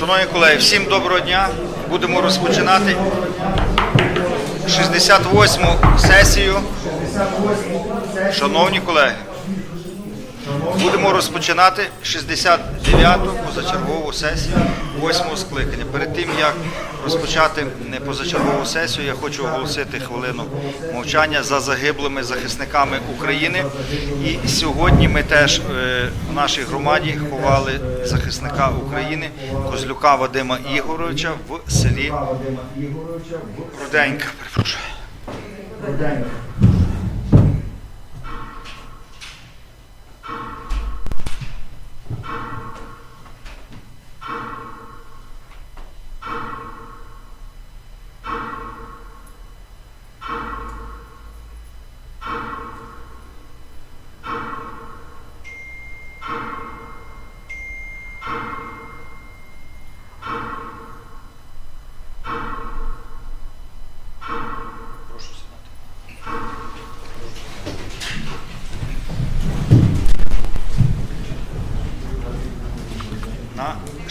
Шановні колеги, всім доброго дня. Будемо розпочинати 68-му сесію. Шановні колеги, будемо розпочинати 69-ту позачергову сесію 8-го скликання. Перед тим як розпочати не позачергову сесію, я хочу оголосити хвилину мовчання за загиблими захисниками України. І сьогодні ми теж е, в нашій громаді ховали захисника України Козлюка Вадима Ігоровича в селі Руденька. Перепрошую.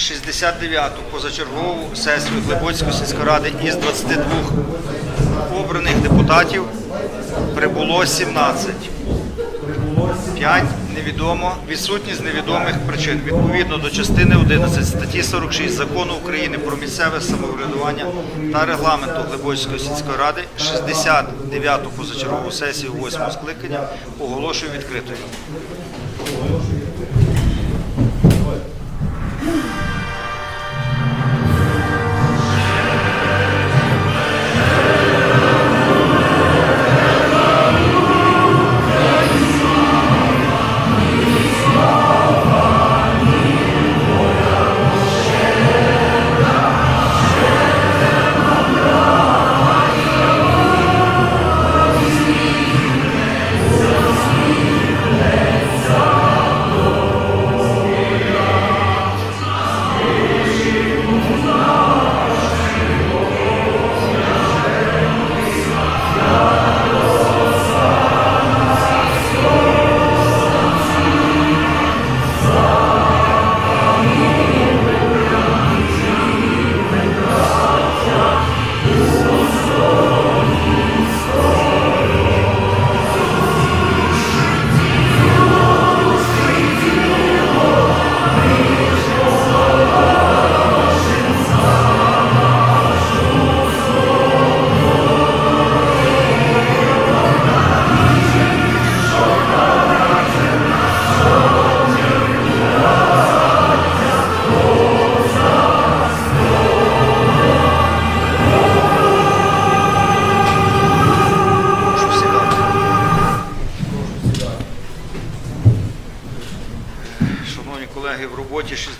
69-ту позачергову сесію Глибоцької сільської ради із 22 обраних депутатів прибуло 17. 5 невідомо, відсутні з невідомих причин. Відповідно до частини 11 статті 46 Закону України про місцеве самоврядування та регламенту Глибоцької сільської ради 69-ту позачергову сесію 8 скликання оголошую відкритою.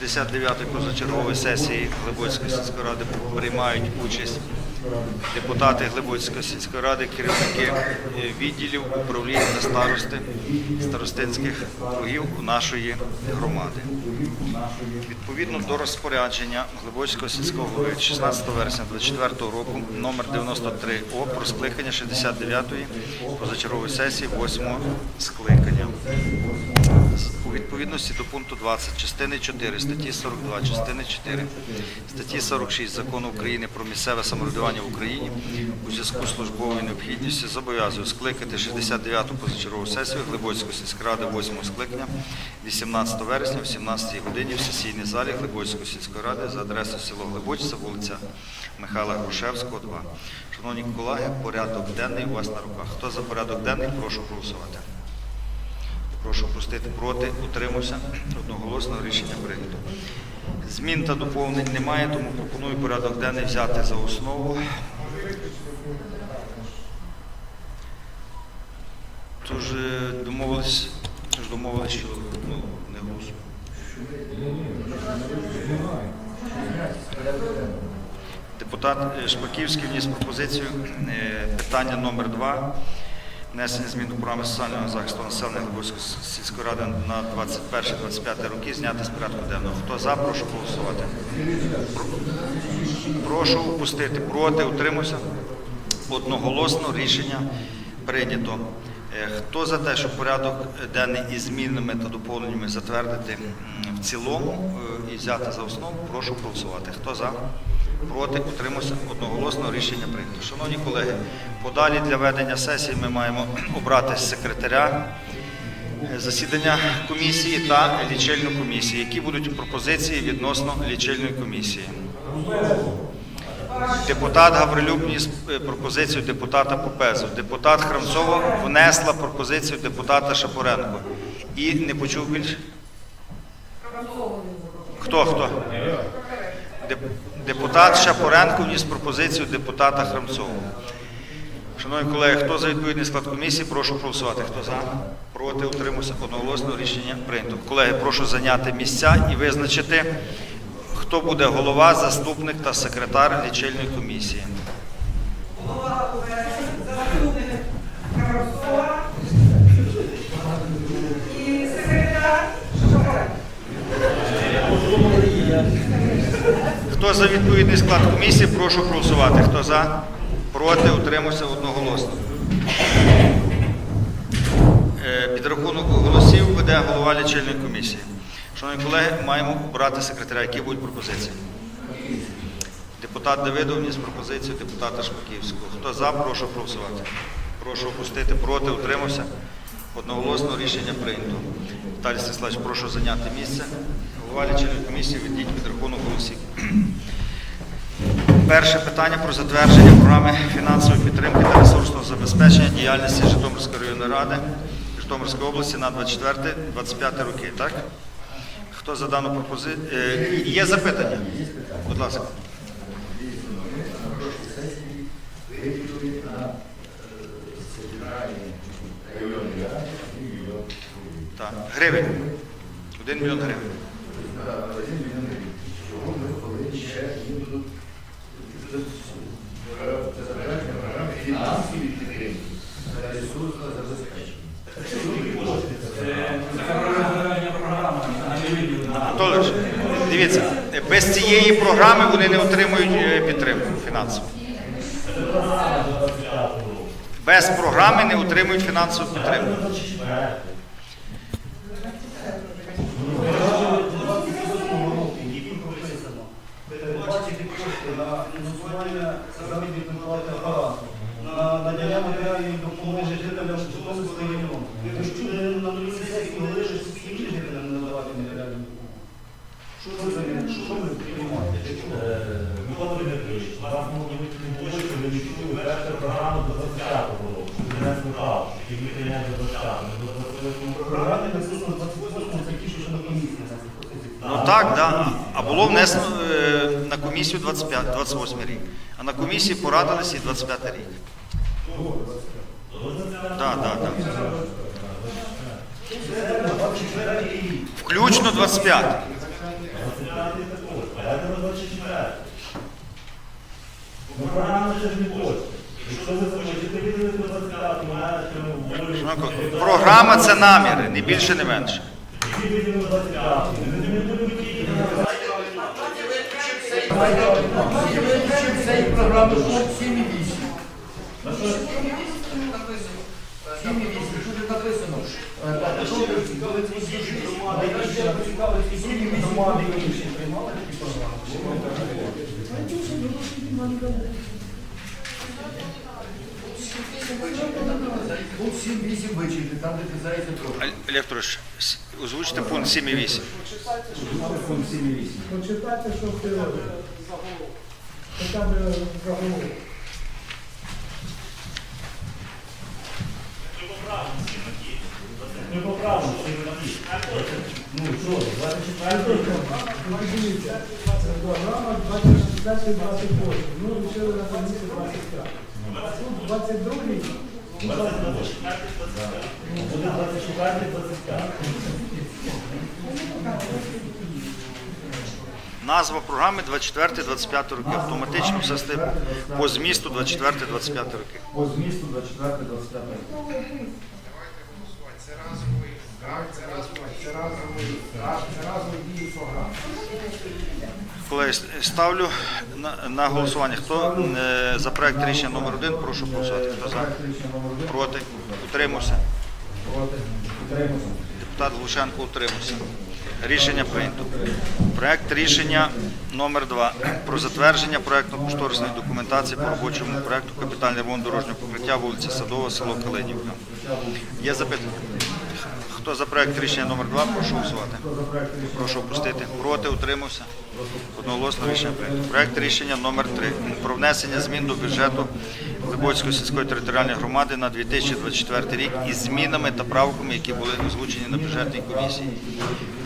69-ї позачергової сесії Глибоцької сільської ради приймають участь депутати Глибоцької сільської ради, керівники е, відділів, управлінь та старости старостинських округів нашої громади. Відповідно до розпорядження Глибоцького сільського голови 16 вересня 2024 року номер 93 О про скликання 69-ї позачергової сесії 8-го скликання. У відповідності до пункту 20 частини 4 статті 42, частини 4 статті 46 Закону України про місцеве самоврядування в Україні у зв'язку з службовою необхідністю зобов'язую скликати 69-ту позачергову сесію Глибоцької сільської ради 8-го скликання 18 вересня о 17 годині в сесійній залі Глибоцької сільської ради за адресою село Глибочиця, вулиця Михайла Грушевського, 2. Шановні колеги, порядок денний у вас на руках. Хто за порядок денний, прошу голосувати. Прошу пустити проти, утримався. Одноголосно рішення прийнято. Змін та доповнень немає, тому пропоную порядок денний взяти за основу. Тож е, домовились, домовились, що ну, не голосуємо. Депутат е, Шпаківський вніс пропозицію е, питання номер 2 внесення змін до програми соціального захисту населення Глибоцької сільської ради на 21-25 роки зняти з порядку денного. Хто за, прошу голосувати. Прошу пустити проти, утримуйся. Одноголосно рішення прийнято. Е, Хто за те, щоб порядок денний із змінами та доповненнями затвердити в цілому е, і взяти за основу, прошу проголосувати. Хто за? Проти? Утримався? Одноголосно рішення прийнято. Шановні колеги, подалі для ведення сесії ми маємо обрати секретаря е, засідання комісії та лічильну комісію. Які будуть пропозиції відносно лічильної комісії? Депутат Гаврилюк вніс е, пропозицію депутата Попезу. Депутат Храмцова внесла пропозицію депутата Шапоренко. І не почув більше? Хто хто? Деп- Депутат Шапоренко вніс пропозицію депутата Храмцова. Шановні колеги, хто за відповідний склад комісії, прошу проголосувати. Хто за? Проти, утримався одноголосно рішення прийнято. Колеги, прошу зайняти місця і визначити, хто буде голова, заступник та секретар лічильної комісії. Відповідний склад комісії, прошу проголосувати. Хто за? Проти, утримався одноголосно. Е, Підрахунок голосів веде голова лічильної комісії. Шановні колеги, маємо обрати секретаря. Які будуть пропозиції? Депутат Давидов вніс пропозицію депутата Шпаківського. Хто за, прошу проголосувати. Прошу опустити проти, утримався. Одноголосно рішення прийнято. Віталій Стеславович, прошу зайняти місце. Голова лічильної комісії ведіть підрахунок голосів. Перше питання про затвердження програми фінансової підтримки та ресурсного забезпечення діяльності Житомирської районної ради Житомирської області на 24-25 роки. Так? Хто за дану пропозицію? Є запитання? Будь ласка. Так. Гривень. Один мільйон гривень. Анатолійович, дивіться, без цієї програми вони не отримують е, підтримку фінансову. Без програми не отримують фінансову підтримку. На фінансування заробітної плати надання матеріальної допомоги жителям Житомирського району. Ви що на новій сесії що всім жителям не надавати матеріальну допомогу? Що це за що ми приймаємо? Чого? Микола Дмитрович, вас не було, що ви не чули першу програму до 25-го року, що ви не слухав, що ви прийняли до 25-го, до 28-го. Програмі написано 28 це ті, що на комісії. Ну так, да. А було внесено е, на комісію 25, 28 рік. А на комісії порадилися і 25 рік да, да, да. Включно 25. Програма це наміри, не більше, ні менше. Давайте виключимо цей програму 7 поцікавитися, 7,8 Громади інші приймали такі програми? Тут 7,8 вичити, там де підзається трохи. Олег Петрович, озвучте пункт 7,8. Почитайте, що в теорії. Хоча б заголовок. Ми поправимо, що ви напишете. Ну що, 24-го? Програма 24-28. Ну, вирішили на комісії 25. Тут 22 рік. Буде 24 25 Назва програми 24-25 роки. Автоматично все стає по змісту 24-25 роки. По змісту 24-25. Це разовий, так, колеги, ставлю на, голосування. Хто е, за проект рішення номер один, прошу голосувати. Хто за? Проти. Утримався. Депутат Глушенко утримався. Рішення прийнято. Проект рішення номер 2 про затвердження проектно-кошторисної документації по робочому проекту капітальний ремонт дорожнього покриття вулиця Садова, село Калинівка. Є запитання? Хто за проект рішення номер 2, прошу голосувати. Прошу опустити. Проти, утримався. Одноголосно рішення прийнято. Проект рішення номер 3 про внесення змін до бюджету Глибоцької сільської територіальної громади на 2024 рік із змінами та правками, які були озвучені на бюджетній комісії.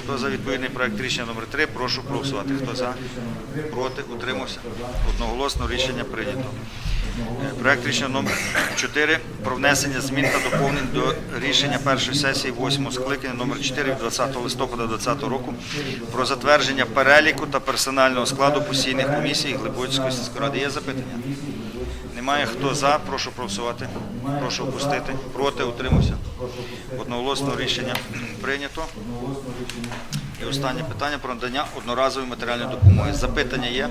Хто за відповідний проект рішення номер 3, прошу проголосувати. Хто за? Проти, утримався. Одноголосно рішення прийнято. Проект рішення номер 4 про внесення змін та доповнень до рішення першої сесії 8 скликання номер 4 від 20 листопада 2020 року про затвердження переліку та персонального складу постійних комісій Глибоцької сільської ради. Є запитання? Немає. Хто за? Прошу проголосувати. Прошу опустити. Проти, утримався. Одноголосно рішення прийнято. І останнє питання про надання одноразової матеріальної допомоги. Запитання є?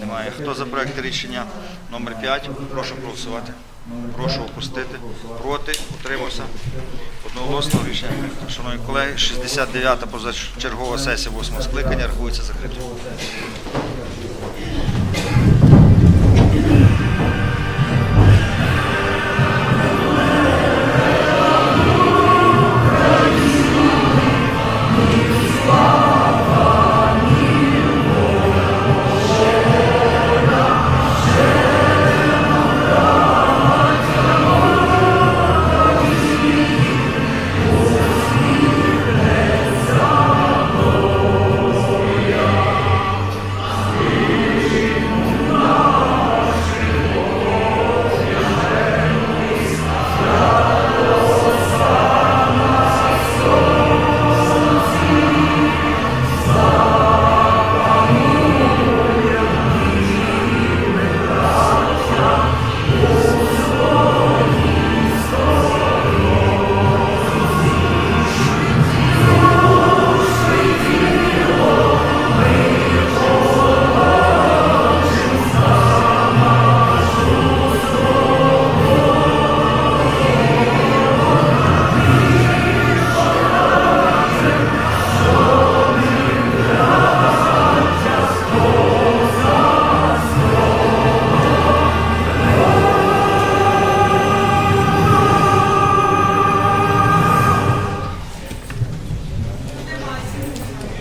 Немає. Хто за проект рішення номер 5? Прошу проголосувати. Прошу опустити. Проти, утримався. Одноголосно рішення. Шановні колеги, 69-та позачергова сесія 8 скликання рахується закритою.